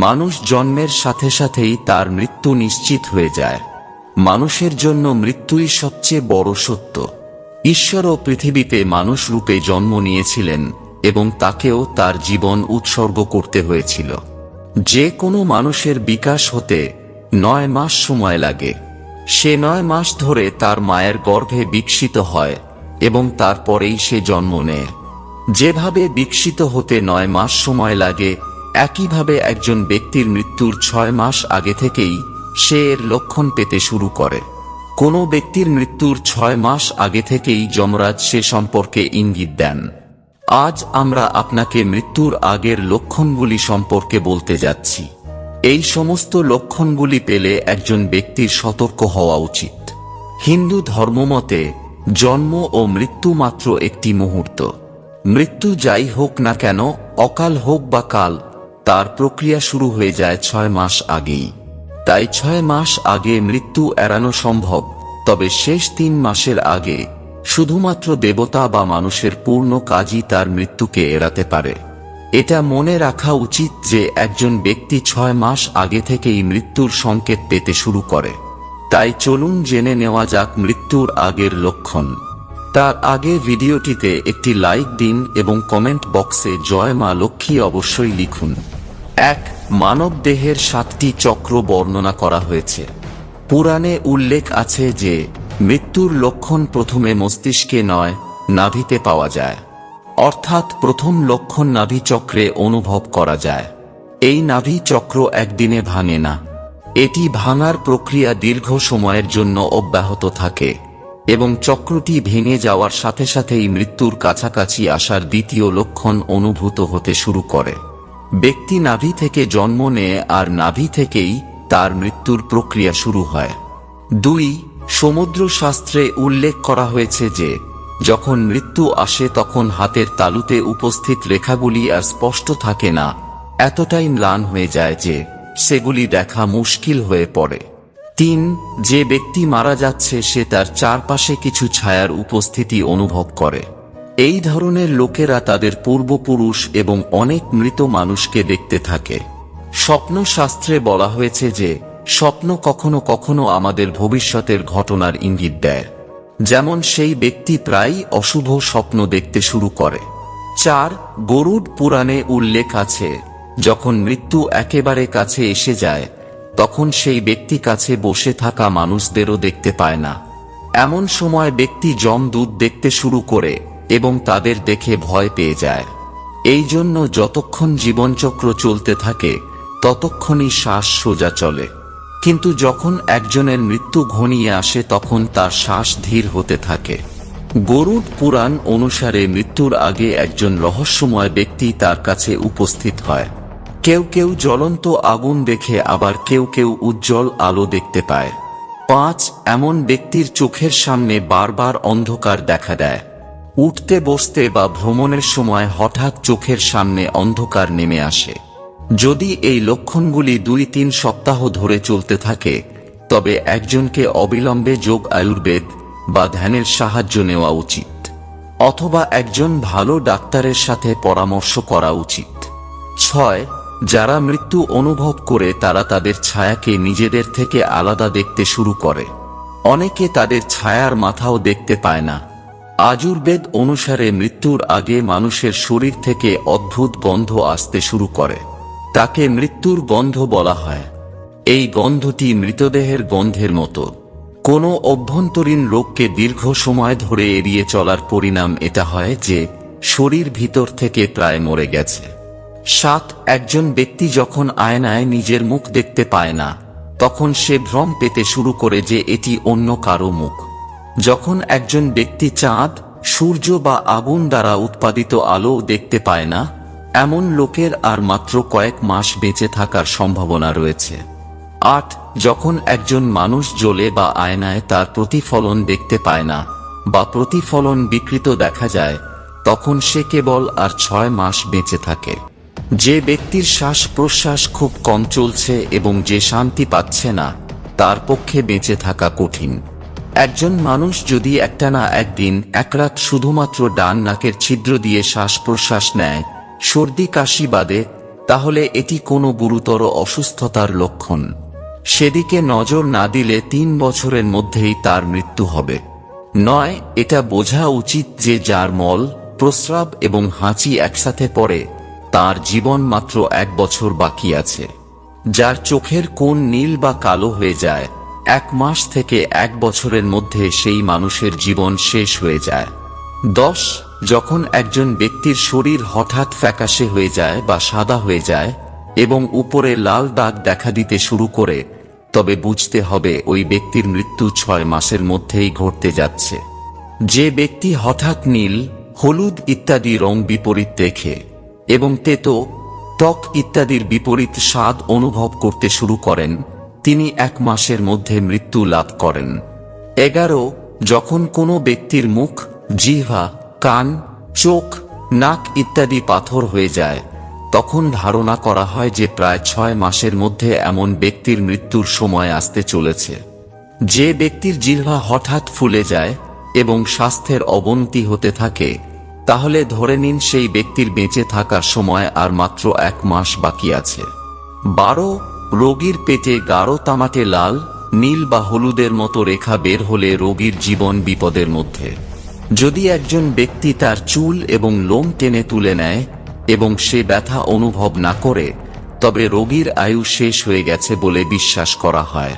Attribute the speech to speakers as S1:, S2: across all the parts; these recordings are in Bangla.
S1: মানুষ জন্মের সাথে সাথেই তার মৃত্যু নিশ্চিত হয়ে যায়। মানুষের জন্য মৃত্যুই সবচেয়ে বড় সত্য। ঈশ্বরও পৃথিবীতে মানুষ রূপে জন্ম নিয়েছিলেন এবং তাকেও তার জীবন উৎসর্গ করতে হয়েছিল। যে কোনো মানুষের বিকাশ হতে নয় মাস সময় লাগে। সে নয় মাস ধরে তার মায়ের গর্ভে বিকশিত হয় এবং তারপরেই সে জন্ম নেয়। যেভাবে বিকশিত হতে নয় মাস সময় লাগে একইভাবে একজন ব্যক্তির মৃত্যুর ছয় মাস আগে থেকেই সে এর লক্ষণ পেতে শুরু করে। কোনো ব্যক্তির মৃত্যুর ছয় মাস আগে থেকেই যমরাজ সে সম্পর্কে ইঙ্গিত দেন। আজ আমরা আপনাকে মৃত্যুর আগের লক্ষণগুলি সম্পর্কে বলতে যাচ্ছি। এই সমস্ত লক্ষণগুলি পেলে একজন ব্যক্তির সতর্ক হওয়া উচিত। হিন্দু ধর্মমতে জন্ম ও মৃত্যু মাত্র একটি মুহূর্ত। মৃত্যু যাই হোক না কেন, অকাল হোক বা কাল তার প্রক্রিয়া শুরু হয়ে যায় ছয় মাস আগেই। তাই ছয় মাস আগে মৃত্যু এড়ানো সম্ভব, তবে শেষ তিন মাসের আগে শুধুমাত্র দেবতা বা মানুষের পূর্ণ কাজই তার মৃত্যুকে এড়াতে পারে। এটা মনে রাখা উচিত যে একজন ব্যক্তি ছয় মাস আগে থেকেই মৃত্যুর সংকেত পেতে শুরু করে। তাই চলুন জেনে নেওয়া যাক মৃত্যুর আগের লক্ষণ। তার আগে ভিডিওটিতে একটি লাইক দিন এবং কমেন্ট বক্সে জয় মা লক্ষ্মী অবশ্যই লিখুন। এক মানব দেহের সাতটি চক্র বর্ণনা করা হয়েছে। পুরাণে উল্লেখ আছে যে, মৃত্যুর লক্ষণ প্রথমে মস্তিষ্কে নয়, নাভিতে পাওয়া যায়। অর্থাৎ প্রথম লক্ষণ নাভি চক্রে অনুভব করা যায়। এই নাভি চক্র একদিনে ভাঙে না। এটি ভাঙার প্রক্রিয়া দীর্ঘ সময়ের জন্য অব্যাহত থাকে এবং চক্রটি ভেঙে যাওয়ার সাথে সাথেই মৃত্যুর কাছাকাছি আসার দ্বিতীয় লক্ষণ অনুভূত হতে শুরু করে। ব্যক্তি নাভি থেকে জন্ম নেয় আর নাভি থেকেই তার মৃত্যুর প্রক্রিয়া শুরু হয়। দুই সমুদ্র শাস্ত্রে উল্লেখ করা হয়েছে যে, যখন মৃত্যু আসে তখন হাতের তালুতে উপস্থিত রেখাগুলি আর স্পষ্ট থাকে না। এতটাই ম্লান হয়ে যায় যে, সেগুলি দেখা মুশকিল হয়ে পড়ে। তিন, যে ব্যক্তি মারা যাচ্ছে সে তার চারপাশে কিছু ছায়ার উপস্থিতি অনুভব করে। এই ধরনের লোকেরা তাদের পূর্বপুরুষ এবং অনেক মৃত মানুষকে দেখতে থাকে। স্বপ্ন শাস্ত্রে বলা হয়েছে যে, স্বপ্ন কখনো কখনো আমাদের ভবিষ্যতের ঘটনার ইঙ্গিত দেয়। যেমন সেই ব্যক্তি প্রায় অশুভ স্বপ্ন দেখতে শুরু করে। চার, গরুড পুরাণে উল্লেখ আছে, যখন মৃত্যু একেবারে কাছে এসে যায়, তখন সেই ব্যক্তি কাছে বসে থাকা মানুষদেরও দেখতে পায় না। এমন সময় ব্যক্তি জম দুধ দেখতে শুরু করে এবং তাদের দেখে ভয় পেয়ে যায়। এই জন্য যতক্ষণ জীবনচক্র চলতে থাকে, ততক্ষণই শ্বাস সোজা চলে। কিন্তু যখন একজনের মৃত্যু ঘনিয়ে আসে, তখন তার শ্বাস ধীর হতে থাকে। গরুড পুরাণ অনুসারে মৃত্যুর আগে একজন রহস্যময় ব্যক্তি তার কাছে উপস্থিত হয়। কেউ কেউ জ্বলন্ত আগুন দেখে, আবার কেউ কেউ উজ্জ্বল আলো দেখতে পায়। পাঁচ, এমন ব্যক্তির চোখের সামনে বারবার অন্ধকার দেখা দেয়। উঠতে বসতে বা ভ্রমণের সময় হঠাৎ চোখের সামনে অন্ধকার নেমে আসে। যদি এই লক্ষণগুলি দুই তিন সপ্তাহ ধরে চলতে থাকে, তবে একজনকে অবিলম্বে যোগ আয়ুর্বেদ বা ধ্যানের সাহায্য নেওয়া উচিত, অথবা একজন ভালো ডাক্তারের সাথে পরামর্শ করা উচিত। ছয়, যারা মৃত্যু অনুভব করে তারা তাদের ছায়াকে নিজেদের থেকে আলাদা দেখতে শুরু করে। অনেকে তাদের ছায়ার মাথাও দেখতে পায় না। আজুর্বেদ অনুসারে মৃত্যুর আগে মানুষের শরীর থেকে অদ্ভুত গন্ধ আসতে শুরু করে। তাকে মৃত্যুর গন্ধ বলা হয়। এই গন্ধটি মৃতদেহের গন্ধের মতো। কোনো অভ্যন্তরীণ রোগকে দীর্ঘ সময় ধরে এড়িয়ে চলার পরিণাম এটা হয় যে, শরীর ভিতর থেকে প্রায় মরে গেছে। সাত, একজন ব্যক্তি যখন আয়নায় নিজের মুখ দেখতে পায় না, তখন সে ভ্রম পেতে শুরু করে যে এটি অন্য কারও মুখ। যখন একজন ব্যক্তি চাঁদ, সূর্য বা আগুন দ্বারা উৎপাদিত আলো দেখতে পায় না, এমন লোকের আর মাত্র কয়েক মাস বেঁচে থাকার সম্ভাবনা রয়েছে। আট, যখন একজন মানুষ জ্বলে বা আয়নায় তার প্রতিফলন দেখতে পায় না, বা প্রতিফলন বিকৃত দেখা যায়, তখন সে কেবল আর ছয় মাস বেঁচে থাকে। যে ব্যক্তির শ্বাস প্রশ্বাস খুব কম চলছে এবং যে শান্তি পাচ্ছে না, তার পক্ষে বেঁচে থাকা কঠিন। একজন মানুষ যদি একটানা একদিন, এক রাত শুধুমাত্র ডান নাকের ছিদ্র দিয়ে শ্বাস প্রশ্বাস নেয়, সর্দি কাশি বাদে, তাহলে এটি কোনো গুরুতর অসুস্থতার লক্ষণ। সেদিকে নজর না দিলে তিন বছরের মধ্যেই তার মৃত্যু হবে। নয়, এটা বোঝা উচিত যে যার মল, প্রস্রাব এবং হাঁচি একসাথে পড়ে, তার জীবন মাত্র এক বছর বাকি আছে। যার চোখের কোণ নীল বা কালো হয়ে যায় এক মাস থেকে এক বছরের মধ্যে সেই মানুষের জীবন শেষ হয়ে যায়। দশ, যখন একজন ব্যক্তির শরীর হঠাৎ ফ্যাকাশে হয়ে যায় বা সাদা হয়ে যায় এবং উপরে লাল দাগ দেখা দিতে শুরু করে, তবে বুঝতে হবে ওই ব্যক্তির মৃত্যু ছয় মাসের মধ্যেই ঘটতে যাচ্ছে। যে ব্যক্তি হঠাৎ নীল, হলুদ ইত্যাদি রং বিপরীত দেখে এবং তেতো, ত্বক ইত্যাদির বিপরীত স্বাদ অনুভব করতে শুরু করেন তিনি এক মাসের মধ্যে মৃত্যু লাভ করেন। এগারো, যখন কোনো ব্যক্তির মুখ, জিহ্বা, কান, চোখ, নাক ইত্যাদি পাথর হয়ে যায়, তখন ধারণা করা হয় যে প্রায় ছয় মাসের মধ্যে এমন ব্যক্তির মৃত্যুর সময় আসতে চলেছে। যে ব্যক্তির জিহ্বা হঠাৎ ফুলে যায় এবং স্বাস্থ্যের অবনতি হতে থাকে, তাহলে ধরে নিন সেই ব্যক্তির বেঁচে থাকার সময় আর মাত্র এক মাস বাকি আছে। বারো রোগীর পেটে গাঢ় তামাটে লাল, নীল বা হলুদের মতো রেখা বের হলে রোগীর জীবন বিপদের মধ্যে। যদি একজন ব্যক্তি তার চুল এবং লোম টেনে তুলে নেয় এবং সে ব্যথা অনুভব না করে, তবে রোগীর আয়ু শেষ হয়ে গেছে বলে বিশ্বাস করা হয়।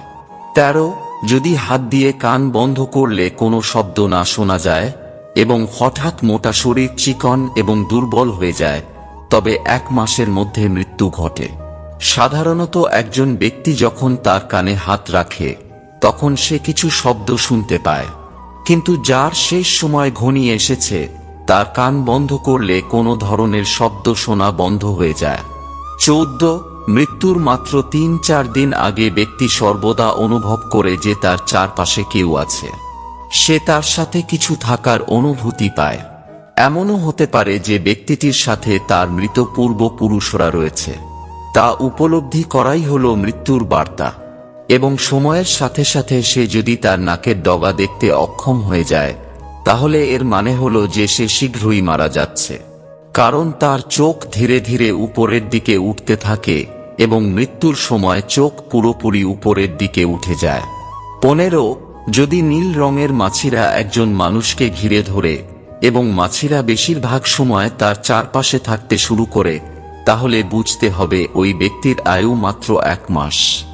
S1: তেরো, যদি হাত দিয়ে কান বন্ধ করলে কোনো শব্দ না শোনা যায় এবং হঠাৎ মোটা শরীর চিকন এবং দুর্বল হয়ে যায়, তবে এক মাসের মধ্যে মৃত্যু ঘটে। সাধারণত একজন ব্যক্তি যখন তার কানে হাত রাখে, তখন সে কিছু শব্দ শুনতে পায়। কিন্তু যার শেষ সময় ঘনিয়ে এসেছে, তার কান বন্ধ করলে কোনো ধরনের শব্দ শোনা বন্ধ হয়ে যায়। চৌদ্দ, মৃত্যুর মাত্র তিন চার দিন আগে ব্যক্তি সর্বদা অনুভব করে যে তার চারপাশে কেউ আছে। সে তার সাথে কিছু থাকার অনুভূতি পায়। এমনও হতে পারে যে ব্যক্তিটির সাথে তার মৃত পূর্বপুরুষরা রয়েছে। তা উপলব্ধি করাই হল মৃত্যুর বার্তা। এবং সময়ের সাথে সাথে সে যদি তার নাকের ডগা দেখতে অক্ষম হয়ে যায়, তাহলে এর মানে হল যে সে শীঘ্রই মারা যাচ্ছে। কারণ তার চোখ ধীরে ধীরে উপরের দিকে উঠতে থাকে এবং মৃত্যুর সময় চোখ পুরোপুরি উপরের দিকে উঠে যায়। পনেরো, যদি নীল রঙের মাছিরা একজন মানুষকে ঘিরে ধরে এবং মাছিরা বেশিরভাগ সময় তার চারপাশে থাকতে শুরু করে তাহলে বুঝতে হবে ওই ব্যক্তির আয়ু মাত্র এক মাস।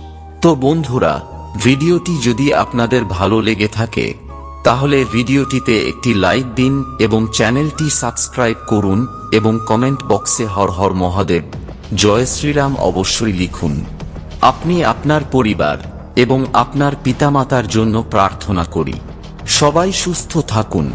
S1: তো বন্ধুরা, ভিডিওটি যদি আপনাদের ভালো লেগে থাকে, তাহলে ভিডিওটিতে একটি লাইক দিন এবং চ্যানেলটি সাবস্ক্রাইব করুন এবং কমেন্ট বক্সে হর হর মহাদেব, জয় শ্রীরাম অবশ্যই লিখুন। আপনি আপনার পরিবার এবং আপনার পিতামাতার জন্য প্রার্থনা করি। সবাই সুস্থ থাকুন।